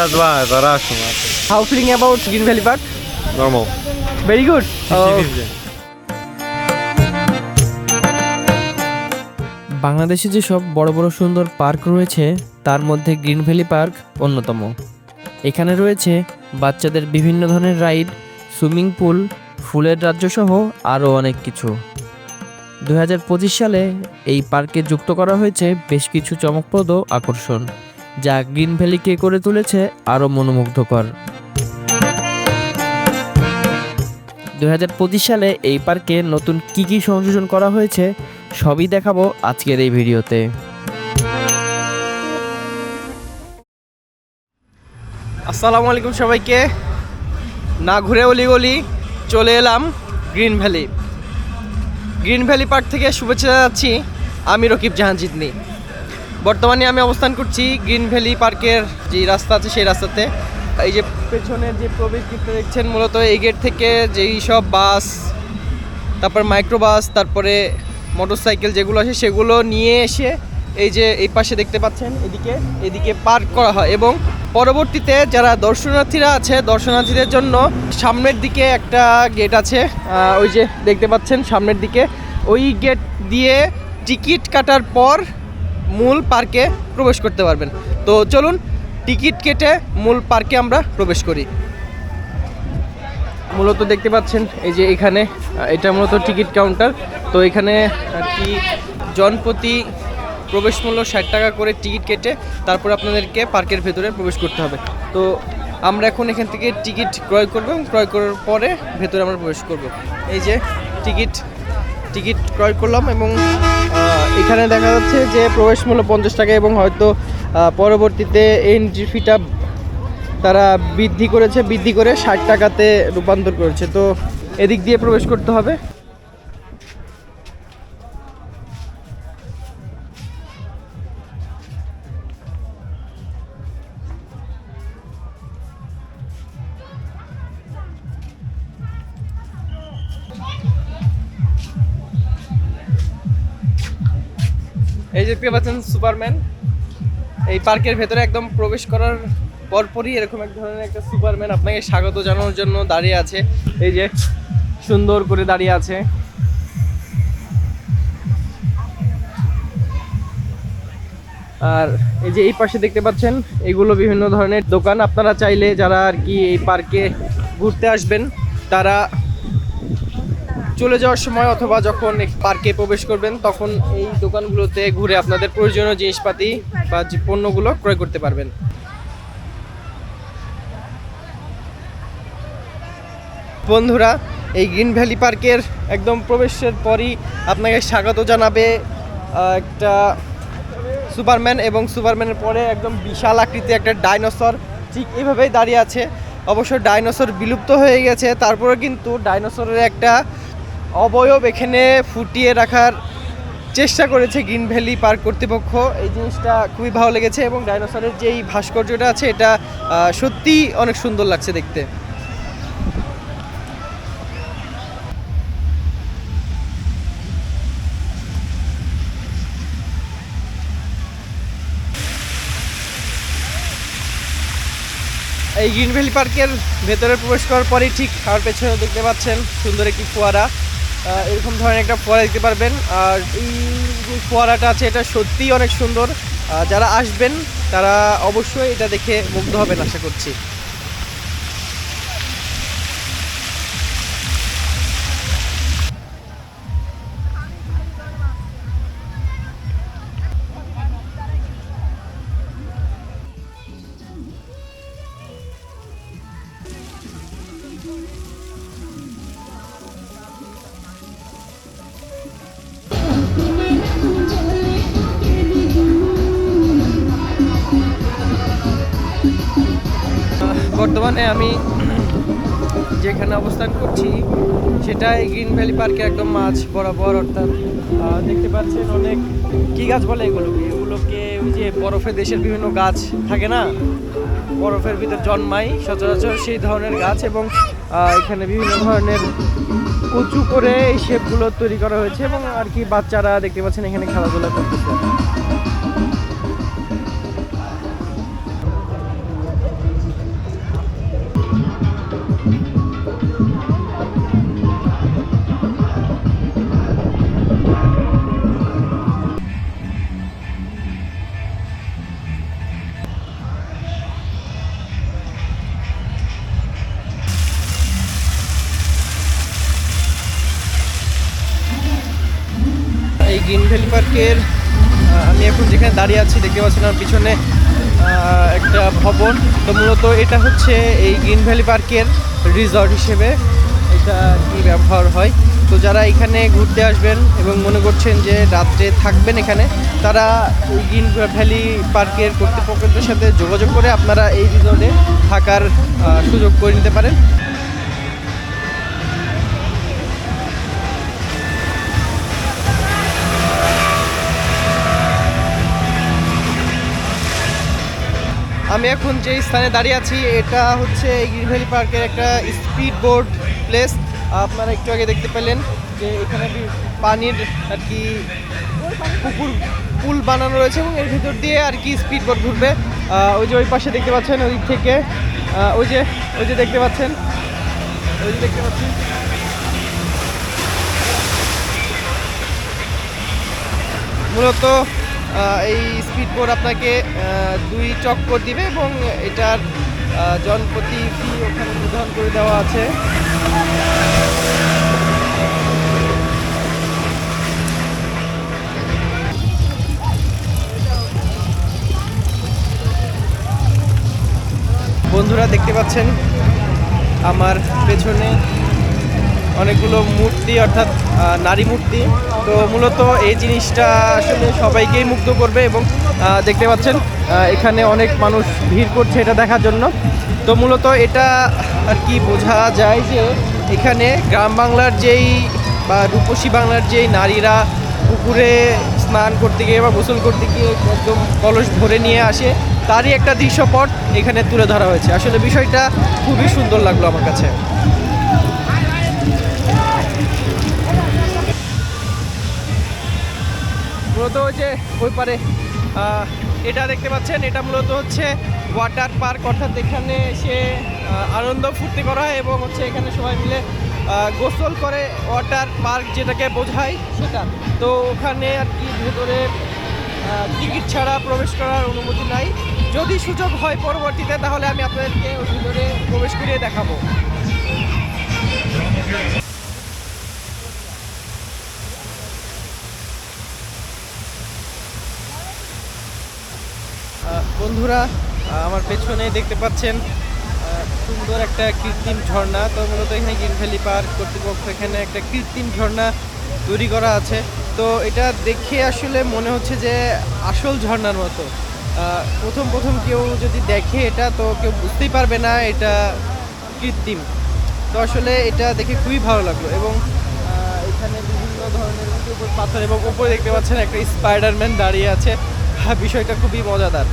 just one, the Russian. How feeling about Green Valley Park? Normal. Very good. Oh, 50-50. বাংলাদেশে যেসব বড় বড় সুন্দর পার্ক রয়েছে তার মধ্যে গ্রিন ভ্যালি পার্ক অন্যতম এখানে রয়েছে বাচ্চাদের বিভিন্ন ধরনের রাইড সুইমিং পুল ফুলের রাজ্য সহ আরও অনেক কিছু দুহাজার পঁচিশ সালে এই পার্কে যুক্ত করা হয়েছে বেশ কিছু চমকপ্রদ আকর্ষণ যা গ্রিন ভ্যালিকে করে তুলেছে আরও মনোমুগ্ধকর। দু হাজার পঁচিশ সালে এই পার্কে নতুন কি কি সংযোজন করা হয়েছে, সবই দেখাবো আজকের এই ভিডিওতে। আসসালামু আলাইকুম সবাইকে। না ঘুরে অলি গলি, চলে এলাম green valley. Green valley park থেকে শুভেচ্ছা যাচ্ছি আমি রকিব জাহান জিতনি বর্তমানে আমি অবস্থান করছি গ্রিন ভ্যালি পার্কের যে রাস্তা আছে সেই রাস্তাতে। এই যে পেছনের যে প্রবেশ গেটটা দেখছেন মূলত, এই গেট থেকে যেই সব বাস, তারপর মাইক্রোবাস, তারপরে মোটরসাইকেল যেগুলো আছে সেগুলো নিয়ে এসে এই যে এই পাশে দেখতে পাচ্ছেন, এদিকে এদিকে পার্ক করা হয় এবং পরবর্তীতে যারা দর্শনার্থীরা আছে, দর্শনার্থীদের জন্য সামনের দিকে একটা গেট আছে ওই যে দেখতে পাচ্ছেন সামনের দিকে। ওই গেট দিয়ে টিকিট কাটার পর মূল পার্কে প্রবেশ করতে পারবেন। তো চলুন, টিকিট কেটে মূল পার্কে আমরা প্রবেশ করি। মূলত দেখতে পাচ্ছেন, এই যে এখানে, এটা মূলত টিকিট কাউন্টার। তো এখানে আর কি জনপ্রতি প্রবেশ মূল্য ষাট টাকা করে টিকিট কেটে তারপর আপনাদেরকে পার্কের ভেতরে প্রবেশ করতে হবে। তো আমরা এখন এখান থেকে টিকিট ক্রয় করব ক্রয় করার পরে ভেতরে আমরা প্রবেশ করব। এই যে টিকিট টিকিট ক্রয় করলাম এবং এখানে দেখা যাচ্ছে যে প্রবেশ মূল্য পঞ্চাশ টাকা এবং হয়তো পরবর্তীতে এন্ট্রি ফিটা তারা বৃদ্ধি করেছে, বৃদ্ধি করে ষাট টাকাতে রূপান্তর করেছে। তো এদিক দিয়ে প্রবেশ করতে হবে। সুপারম্যান। এই পার্কের ভেতরে একদম প্রবেশ করার পরপরই এরকম এক ধরনের একটা সুপারম্যান আপনাকে স্বাগত জানানোর জন্য দাঁড়িয়ে আছে। এই যে সুন্দর করে দাঁড়িয়ে আছে। আর এই যে এই পাশে দেখতে পাচ্ছেন, এগুলো বিভিন্ন ধরনের দোকান। আপনারা চাইলে যারা আর কি এই পার্কে ঘুরতে আসবেন, তারা চলে যাওয়ার সময় অথবা যখন পার্কে প্রবেশ করবেন, তখন এই দোকানগুলোতে ঘুরে আপনাদের প্রয়োজনীয় জিনিসপাতি বা পণ্যগুলো ক্রয় করতে পারবেন। বন্ধুরা, এই গ্রিন ভ্যালি পার্কের একদম প্রবেশের পরই আপনাকে স্বাগত জানাবে একটা সুপারম্যান এবং সুপারম্যানের পরে একদম বিশাল আকৃতি একটা ডাইনোসর। ঠিক এইভাবেই দাঁড়িয়ে আছে। অবশ্য ডাইনোসর বিলুপ্ত হয়ে গেছে তারপরে কিন্তু ডাইনোসরের একটা অবয়ব এখানে ফুটিয়ে রাখার চেষ্টা করেছে গ্রিন ভ্যালি পার্ক কর্তৃপক্ষ। এই জিনিসটা খুবই ভালো লেগেছে এবং ডাইনোসরের যেই ভাস্কর্যটা আছে এটা আহ, সত্যিই অনেক সুন্দর লাগছে দেখতে। এই গ্রিন ভ্যালি পার্কের ভেতরে প্রবেশ করার পরেই ঠিক আমার পেছনে দেখতে পাচ্ছেন সুন্দর একটি ফোয়ারা। এরকম ধরনের একটা ফোয়ারা দিতে পারবেন। আর এই যে ফোয়ারাটা আছে, এটা সত্যিই অনেক সুন্দর। যারা আসবেন, তারা অবশ্যই এটা দেখে মুগ্ধ হবেন, আশা করছি। বর্তমানে আমি যেখানে অবস্থান করছি সেটা এই গ্রিন ভ্যালি পার্কের একদম মাছ বরাবর, অর্থাৎ দেখতে পাচ্ছেন অনেক কি গাছ বলে এগুলোকে? এগুলোকে ওই যে বরফের দেশের বিভিন্ন গাছ থাকে না? বরফের ভিতর জন্মায় সচরাচর সেই ধরনের গাছ এবং এখানে বিভিন্ন ধরনের উঁচু করে এই শেপগুলো তৈরি করা হয়েছে এবং আর কি বাচ্চারা দেখতে পাচ্ছেন এখানে খেলাধুলা করতেছে। দাঁড়িয়ে আছি, দেখতে পাচ্ছেন আমার পিছনে একটা ভবন। তো মূলত এটা হচ্ছে এই গ্রিন ভ্যালি পার্কের রিসর্ট হিসেবে এটা কি ব্যবহার হয়। তো যারা এখানে ঘুরতে আসবেন এবং মনে করছেন যে রাত্রে থাকবেন এখানে, তারা ওই গ্রিন ভ্যালি পার্কের কর্তৃপক্ষদের সাথে যোগাযোগ করে আপনারা এই রিসর্টে থাকার সুযোগ করে নিতে পারেন। আমি এখন যে স্থানে দাঁড়িয়ে আছি, এটা হচ্ছে এই গ্রিন পার্কের একটা স্পিড বোর্ড প্লেস। আপনারা একটু আগে দেখতে পেলেন যে এখানে পানির আর কি পুকুর, পুল বানানো রয়েছে এবং এর ভিতর দিয়ে আর কি স্পিড বোট ঘুরবে ওই যে ওই পাশে দেখতে পাচ্ছেন, ওই থেকে ওই যে ওই যে দেখতে পাচ্ছেন, ওই যে দেখতে পাচ্ছেন। মূলত এই স্পিড বোট আপনাকে দুই চক্কর দিবে এবং এটার জনপ্রতি ফি ওখানে নির্ধারণ করে দেওয়া আছে। বন্ধুরা, দেখতে পাচ্ছেন আমার পেছনে অনেকগুলো মূর্তি, অর্থাৎ নারী মূর্তি। তো মূলত এই জিনিসটা আসলে সবাইকেই মুগ্ধ করবে এবং দেখতে পাচ্ছেন এখানে অনেক মানুষ ভিড় করছে এটা দেখার জন্য। তো মূলত এটা আর কি বোঝা যায় যে এখানে গ্রাম বাংলার যেই বা রূপসী বাংলার যেই নারীরা পুকুরে স্নান করতে গিয়ে বা গোসল করতে গিয়ে একদম কলস ভরে নিয়ে আসে, তারই একটা দৃশ্যপট এখানে তুলে ধরা হয়েছে। আসলে বিষয়টা খুবই সুন্দর লাগল আমার কাছে। মূলত ওই যে ওই পারে এটা দেখতে পাচ্ছেন, এটা মূলত হচ্ছে ওয়াটার পার্ক অর্থাৎ এখানে সে আনন্দ ফুর্তি করা হয় এবং হচ্ছে এখানে সবাই মিলে গোসল করে ওয়াটার পার্ক যেটাকে বোঝায় সেটা। তো ওখানে আর কি ভেতরে টিকিট ছাড়া প্রবেশ করার অনুমতি নাই। যদি সুযোগ হয় পরবর্তীতে, তাহলে আমি আপনাদেরকে ওর ভিতরে প্রবেশ করিয়ে দেখাবো। বন্ধুরা আমার পেছনে দেখতে পাচ্ছেন সুন্দর একটা কৃত্রিম ঝর্ণা। তো মূলত এখানে গ্রিন ভ্যালি পার্ক কর্তৃপক্ষ এখানে একটা কৃত্রিম ঝর্ণা তৈরি করা আছে। তো এটা দেখে আসলে মনে হচ্ছে যে আসল ঝর্ণার মতো। প্রথম প্রথম কেউ যদি দেখে এটা তো কেউ বুঝতেই পারবে না এটা কৃত্রিম। তো আসলে এটা দেখে খুবই ভালো লাগল এবং এখানে বিভিন্ন ধরনের পাথর এবং উপরে দেখতে পাচ্ছেন একটা স্পাইডারম্যান দাঁড়িয়ে আছে। হ্যাঁ, বিষয়টা খুবই মজাদার।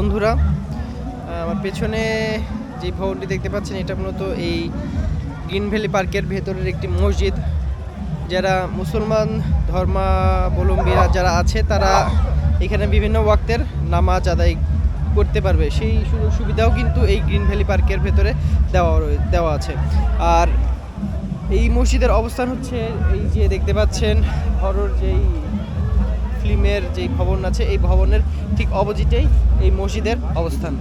বন্ধুরা আমার পেছনে যে ভবনটি দেখতে পাচ্ছেন, এটা মূলত এই গ্রিন ভ্যালি পার্কের ভেতরের একটি মসজিদ। যারা মুসলমান, ধর্মাবলম্বীরা যারা আছে, তারা এখানে বিভিন্ন ওয়াক্তের নামাজ আদায় করতে পারবে। সেই সুযোগ সুবিধাও কিন্তু এই গ্রিন ভ্যালি পার্কের ভেতরে দেওয়া দেওয়া আছে। আর এই মসজিদের অবস্থান হচ্ছে এই যে দেখতে পাচ্ছেন, হরর যেই ফিল্মের যে ভবন আছে এই ভবনের ঠিক অপোজিটেই এই মসজিদের অবস্থান।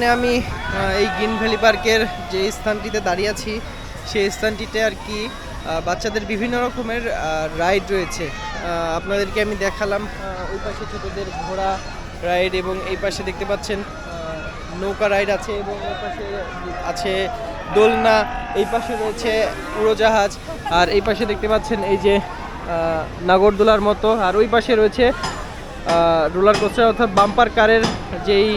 বর্তমানে আমি এই গ্রিন ভ্যালি পার্কের যে স্থানটিতে দাঁড়িয়ে আছি, সেই স্থানটিতে আর কি বাচ্চাদের বিভিন্ন রকমের রাইড রয়েছে। আপনাদেরকে আমি দেখালাম ওই পাশে ছোটদের ঘোড়া রাইড এবং এই পাশে দেখতে পাচ্ছেন নৌকা রাইড আছে এবং ওই পাশে আছে দোলনা, এই পাশে রয়েছে উড়োজাহাজ, আর এই পাশে দেখতে পাচ্ছেন এই যে নাগরদোলার মতো, আর ওই পাশে রয়েছে রোলার কোস্টার অর্থাৎ বাম্পার কারের যেই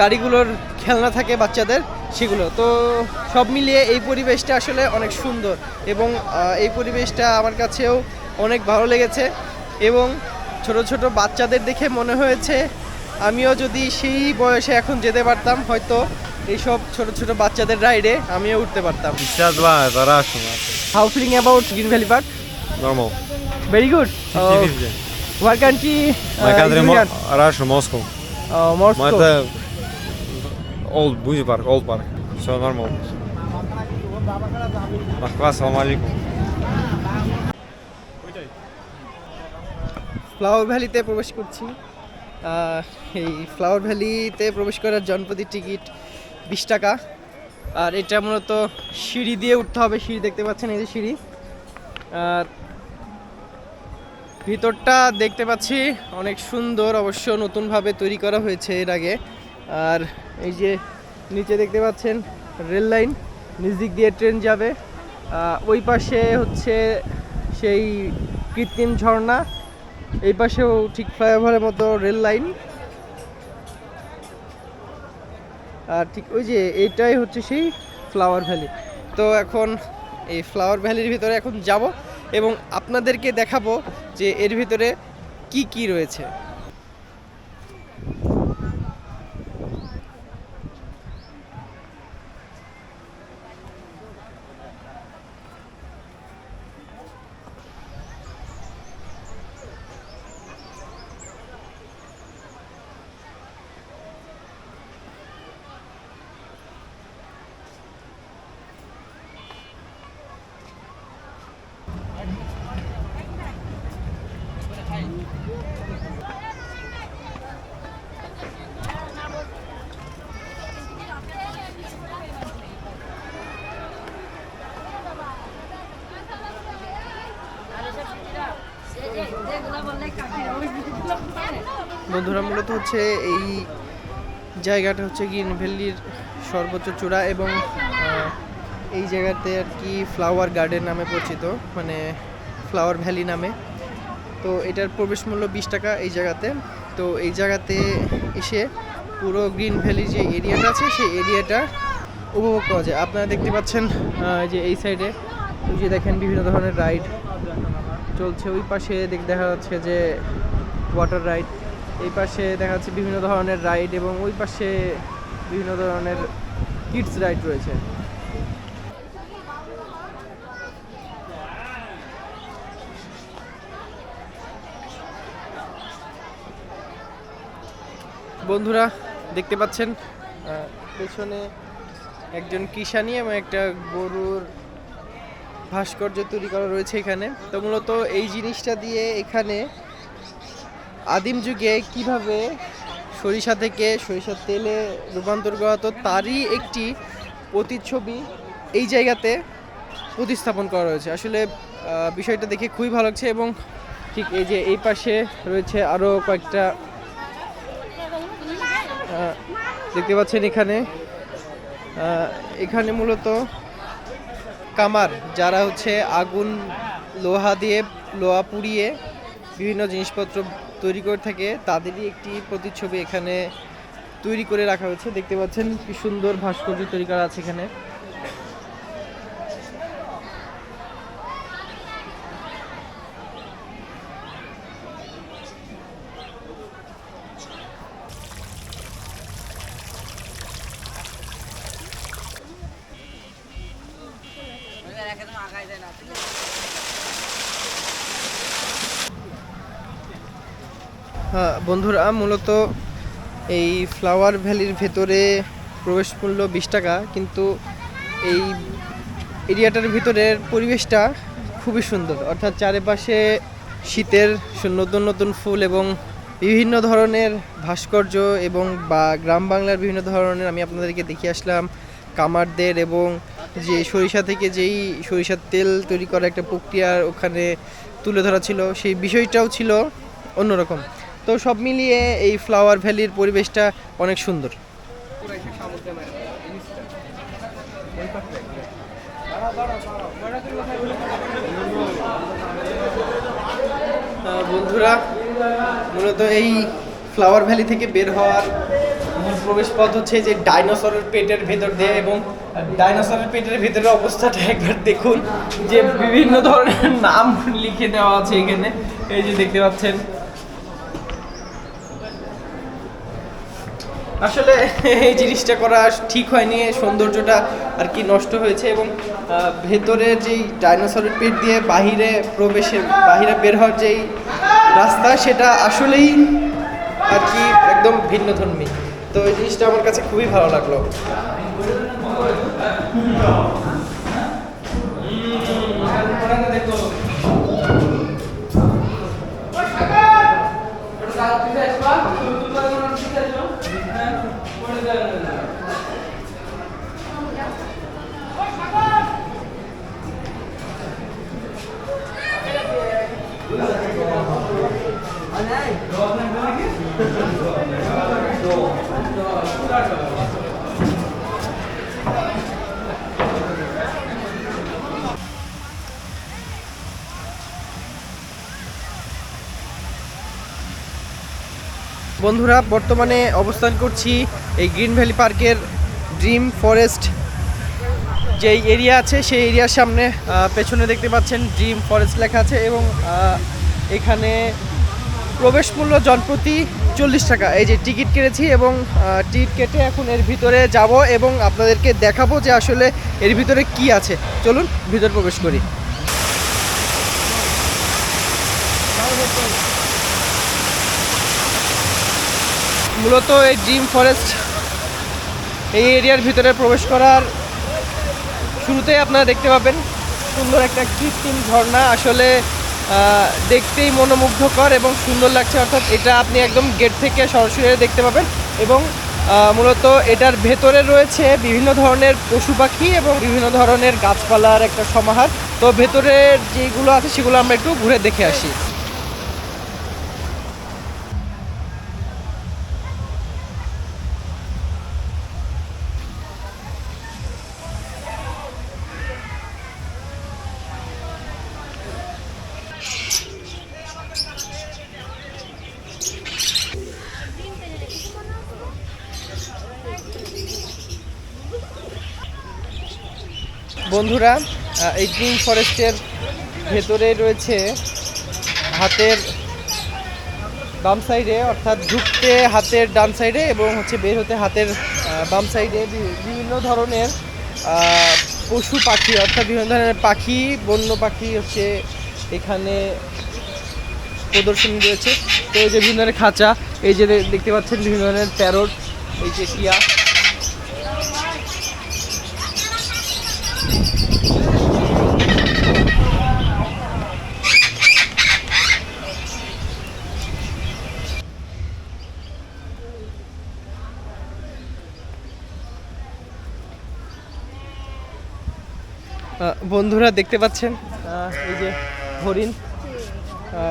গাড়িগুলোর খেলনা থাকে বাচ্চাদের সেগুলো। তো সব মিলিয়ে এই পরিবেশটা আসলে অনেক সুন্দর এবং এই পরিবেশটা আমার কাছেও অনেক ভালো লেগেছে এবং ছোট ছোট বাচ্চাদের দেখে মনে হয়েছে আমিও যদি সেই বয়সে এখন যেতে পারতাম হয়তো এইসব ছোট ছোট বাচ্চাদের রাইডে আমিও উঠতে পারতাম। How feeling about green valley park very good war country old buzi park, old park. So normal. Mahkala, salam alaikum. Flower ভ্যালিতে প্রবেশ করছি এই ফ্লাওয়ার ভ্যালিতে প্রবেশ করার জনপ্রতি টিকিট বিশ টাকা আর এটা মূলত সিঁড়ি দিয়ে উঠতে হবে সিঁড়ি দেখতে পাচ্ছেন এই যে সিঁড়ি আর ভিতরটা দেখতে পাচ্ছি অনেক সুন্দর অবশ্য নতুনভাবে তৈরি করা হয়েছে এর আগে আর এই যে নিচে দেখতে পাচ্ছেন রেল লাইন, নিচ দিক দিয়ে ট্রেন যাবে। ওই পাশে হচ্ছে সেই কৃত্রিম ঝর্ণা, এই পাশেও ঠিক ফ্লাইওভারের মতো রেল লাইন। আর ঠিক ওই যে এইটাই হচ্ছে সেই ফ্লাওয়ার ভ্যালি। তো এখন এই ফ্লাওয়ার ভ্যালির ভিতরে এখন যাব এবং আপনাদেরকে দেখাবো যে এর ভিতরে কি কি রয়েছে। বন্ধুরা, মূলত হচ্ছে এই জায়গাটা হচ্ছে গ্রিন ভ্যালির সর্বোচ্চ চূড়া এবং এই জায়গাতে আর কি ফ্লাওয়ার গার্ডেন নামে পরিচিত মানে ফ্লাওয়ার ভ্যালি নামে। তো এটার প্রবেশ মূল্য বিশ টাকা এই জায়গাতে। তো এই জায়গাতে এসে পুরো গ্রিন ভ্যালি যে এরিয়াটা আছে, সেই এরিয়াটা উপভোগ করা যায়। আপনারা দেখতে পাচ্ছেন যে এই সাইডে যে দেখেন বিভিন্ন ধরনের রাইড চলছে। ওই পাশে দেখ- দেখা যাচ্ছে যে ওয়াটার রাইড এই পাশে দেখা যাচ্ছে বিভিন্ন ধরনের রাইড এবং ওই পাশে বিভিন্ন ধরনের কিডস রাইড রয়েছে। বন্ধুরা, দেখতে পাচ্ছেন পেছনে একজন কিষানি এবং একটা গরুর ভাস্কর্য তৈরি করা রয়েছে এখানে। তো মূলত এই জিনিসটা দিয়ে এখানে আদিম যুগে কীভাবে সরিষা থেকে সরিষার তেলে রূপান্তর করা হতো, তারই একটি প্রতিচ্ছবি এই জায়গাতে প্রতিস্থাপন করা রয়েছে। আসলে বিষয়টা দেখে খুবই ভালো লাগছে এবং ঠিক এই যে এই পাশে রয়েছে আরও কয়েকটা দেখতে পাচ্ছেন এখানে এখানে মূলত কামার, যারা হচ্ছে আগুন, লোহা দিয়ে, লোহা পুড়িয়ে বিভিন্ন জিনিসপত্র তৈরি করে থাকে, তাদেরই একটি প্রতিচ্ছবি এখানে তৈরি করে রাখা হয়েছে। দেখতে পাচ্ছেন কি সুন্দর ভাস্কর্য তৈরি করা আছে এখানে হ্যাঁ বন্ধুরা, মূলত এই ফ্লাওয়ার ভ্যালির ভেতরে প্রবেশ মূল্য বিশ টাকা, কিন্তু এই এরিয়াটার ভিতরের পরিবেশটা খুবই সুন্দর। অর্থাৎ চারিপাশে শীতের নতুন নতুন ফুল এবং বিভিন্ন ধরনের ভাস্কর্য এবং বা গ্রাম বাংলার বিভিন্ন ধরনের আমি আপনাদেরকে দেখিয়ে আসলাম কামারদের এবং যে সরিষা থেকে যেই সরিষার তেল তৈরি করা একটা প্রক্রিয়ার ওখানে তুলে ধরা ছিল, সেই বিষয়টাও ছিল অন্যরকম। তো সব মিলিয়ে এই ফ্লাওয়ার ভ্যালির পরিবেশটা অনেক সুন্দর। বন্ধুরা, মূলত এই ফ্লাওয়ার ভ্যালি থেকে বের হওয়ার মূল প্রবেশ পথ হচ্ছে যে ডাইনোসরের পেটের ভেতর দিয়ে এবং ডাইনোসরের পেটের ভেতরের অবস্থাটা একবার দেখুন যে বিভিন্ন ধরনের নাম লিখে দেওয়া আছে এখানে। এই যে দেখতে পাচ্ছেন আসলে এই জিনিসটা করা ঠিক হয়নি সৌন্দর্যটা আর কি নষ্ট হয়েছে এবং আহ, ভেতরের যেই ডাইনোসরের পেট দিয়ে বাহিরে প্রবেশে বাহিরে বের হওয়ার যেই রাস্তা সেটা আসলেই আর কি একদম ভিন্ন ধর্মী। তো এই জিনিসটা আমার কাছে খুবই ভালো লাগল। বন্ধুরা, বর্তমানে অবস্থান করছি এই গ্রিন ভ্যালি পার্কের ড্রিম ফরেস্ট যেই এরিয়া আছে, সেই এরিয়ার সামনে পেছনে দেখতে পাচ্ছেন ড্রিম ফরেস্ট লেখা আছে এবং এখানে প্রবেশ মূল্য জনপ্রতি চল্লিশ টাকা। এই যে টিকিট কেটেছি এবং টিকিট কেটে এখন এর ভিতরে যাব এবং আপনাদেরকে দেখাবো যে আসলে এর ভিতরে কি আছে। চলুন ভিতর প্রবেশ করি। মূলত এই ড্রিম ফরেস্ট এই এরিয়ার ভিতরে প্রবেশ করার শুরুতেই আপনারা দেখতে পাবেন সুন্দর একটা কৃত্রিম ঝর্ণা। আসলে দেখতেই মনোমুগ্ধকর এবং সুন্দর লাগছে। অর্থাৎ এটা আপনি একদম গেট থেকে সরাসরি দেখতে পাবেন এবং মূলত এটার ভেতরে রয়েছে বিভিন্ন ধরনের পশু পাখি এবং বিভিন্ন ধরনের গাছপালার একটা সমাহার। তো ভেতরের যেগুলো আছে সেগুলো আমরা একটু ঘুরে দেখে আসি। বন্ধুরা এই গ্রিন ফরেস্টের ভেতরে রয়েছে হাতের বাম সাইডে, অর্থাৎ ঢুকতে হাতের ডান সাইডে এবং হচ্ছে বের হতে হাতের বাম সাইডে বিভিন্ন ধরনের পশু পাখি, অর্থাৎ বিভিন্ন ধরনের পাখি, বন্য পাখি হচ্ছে এখানে প্রদর্শনী রয়েছে। তো এই যে বিভিন্ন ধরনের খাঁচা, এই যে দেখতে পাচ্ছেন বিভিন্ন ধরনের প্যারট, এই যে টিয়া। বন্ধুরা দেখতে পাচ্ছেন এই যে হরিণ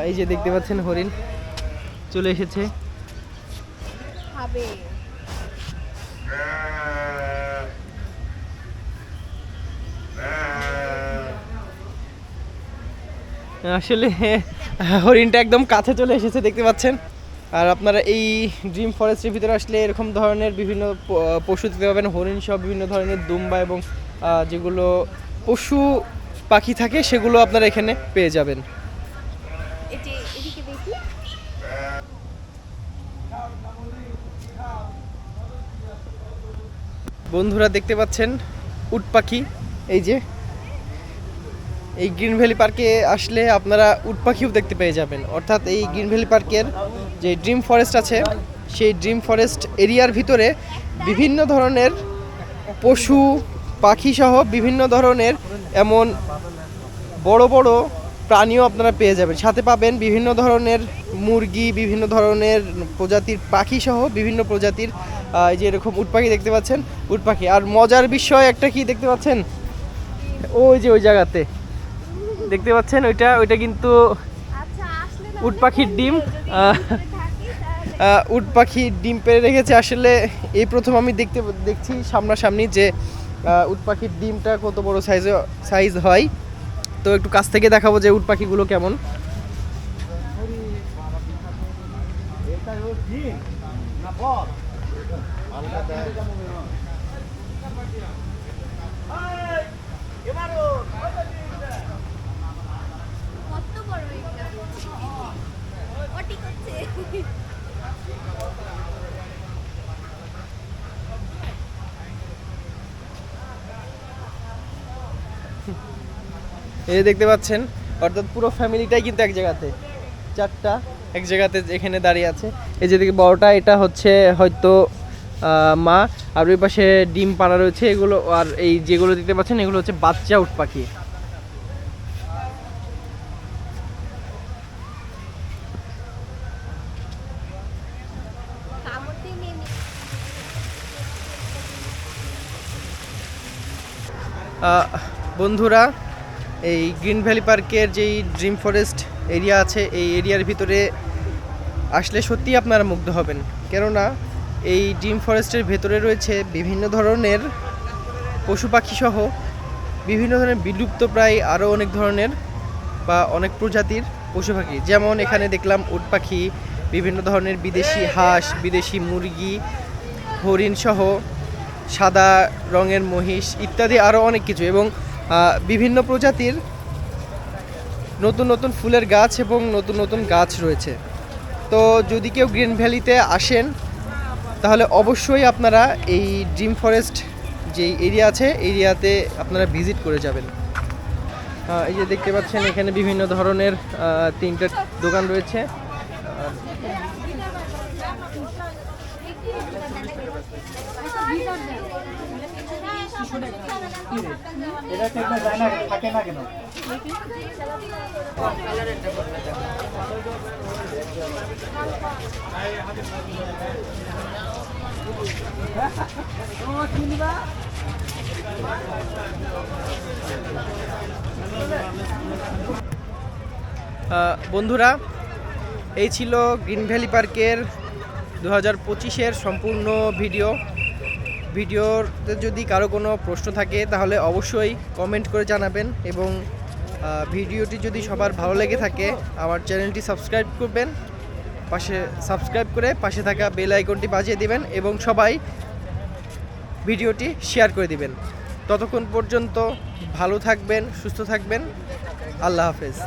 এই যে দেখতে পাচ্ছেন হরিণ চলে এসেছে। আসলে হরিণটা একদম কাছে চলে এসেছে দেখতে পাচ্ছেন। আর আপনারা এই ড্রিম ফরেস্টের ভিতরে আসলে এরকম ধরনের বিভিন্ন পশু দেখতে পাবেন হরিণ সহ বিভিন্ন ধরনের দুম্বা এবং যেগুলো পশু পাখি থাকে সেগুলো আপনারা এখানে পেয়ে যাবেন। বন্ধুরা দেখতে পাচ্ছেন উট পাখি এই যে। এই গ্রিন ভ্যালি পার্কে আসলে আপনারা উট পাখিও দেখতে পেয়ে যাবেন। অর্থাৎ এই গ্রিন ভ্যালি পার্কের যে ড্রিম ফরেস্ট আছে, সেই ড্রিম ফরেস্ট এরিয়ার ভিতরে বিভিন্ন ধরনের পশু পাখি সহ বিভিন্ন ধরনের এমন বড় বড় প্রাণীও আপনারা পেয়ে যাবেন। সাথে পাবেন বিভিন্ন ধরনের মুরগি, বিভিন্ন ধরনের প্রজাতির পাখি সহ বিভিন্ন প্রজাতির এই যে এরকম উট পাখি দেখতে পাচ্ছেন, উট পাখি। আর মজার বিষয় একটা কি দেখতে পাচ্ছেন? ওই যে ওই জায়গাতে। দেখতে পাচ্ছেন ওইটা ওইটা কিন্তু আচ্ছা আসলে না উট পাখির ডিম। তাহলে আহ, উট পাখি ডিম পেড়ে রেখেছে। আসলে এই প্রথম আমি দেখতে দেখছি সামনাসামনি যে উট পাখির ডিমটা কত বড় সাইজ সাইজ হয়। তো একটু কাছ থেকে দেখাবো যে উট পাখিগুলো কেমন বড় এটা ওটি করছে এই দেখতে পাচ্ছেন, অর্থাৎ পুরো ফ্যামিলিটাই কিন্তু এক জায়গাতে। চারটা এক জায়গাতে এখানে দাঁড়িয়ে আছে। এই যে দিকে বড়টা, এটা হচ্ছে হয়তো মা, আর ওই পাশে ডিম পাড়া রয়েছে, এগুলো, আর এই যেগুলো দেখতে পাচ্ছেন, এগুলো হচ্ছে বাচ্চা উট পাখি। বন্ধুরা, এই গ্রিন ভ্যালি পার্কের যেই ড্রিম ফরেস্ট এরিয়া আছে, এই এরিয়ার ভিতরে আসলে সত্যিই আপনারা মুগ্ধ হবেন। কেননা, এই ড্রিম ফরেস্টের ভেতরে রয়েছে বিভিন্ন ধরনের পশু পাখি সহ বিভিন্ন ধরনের বিলুপ্ত প্রায় আরও অনেক ধরনের বা অনেক প্রজাতির পশু পাখি। যেমন এখানে দেখলাম উট পাখি, বিভিন্ন ধরনের বিদেশি হাঁস, বিদেশি মুরগি, হরিণ সহ সাদা রঙের মহিষ ইত্যাদি আরও অনেক কিছু এবং বিভিন্ন প্রজাতির নতুন নতুন ফুলের গাছ এবং নতুন নতুন গাছ রয়েছে। তো যদি কেউ গ্রিন ভ্যালিতে আসেন, তাহলে অবশ্যই আপনারা এই ড্রিম ফরেস্ট যে এরিয়া আছে, এরিয়াতে আপনারা ভিজিট করে যাবেন। এই যে দেখতে পাচ্ছেন, এখানে বিভিন্ন ধরনের তিনটে দোকান রয়েছে আর বন্ধুরা এই ছিল গ্রিন ভ্যালি পার্কের দু হাজার পঁচিশের সম্পূর্ণ ভিডিও। ভিডিওতে যদি কারও কোনো প্রশ্ন থাকে, তাহলে অবশ্যই কমেন্ট করে জানাবেন এবং ভিডিওটি যদি সবার ভালো লেগে থাকে, আমার চ্যানেলটি সাবস্ক্রাইব করবেন, পাশে সাবস্ক্রাইব করে পাশে থাকা বেল আইকনটি বাজিয়ে দিবেন এবং সবাই ভিডিওটি শেয়ার করে দিবেন। ততক্ষণ পর্যন্ত ভালো থাকবেন, সুস্থ থাকবেন, আল্লাহ হাফেজ।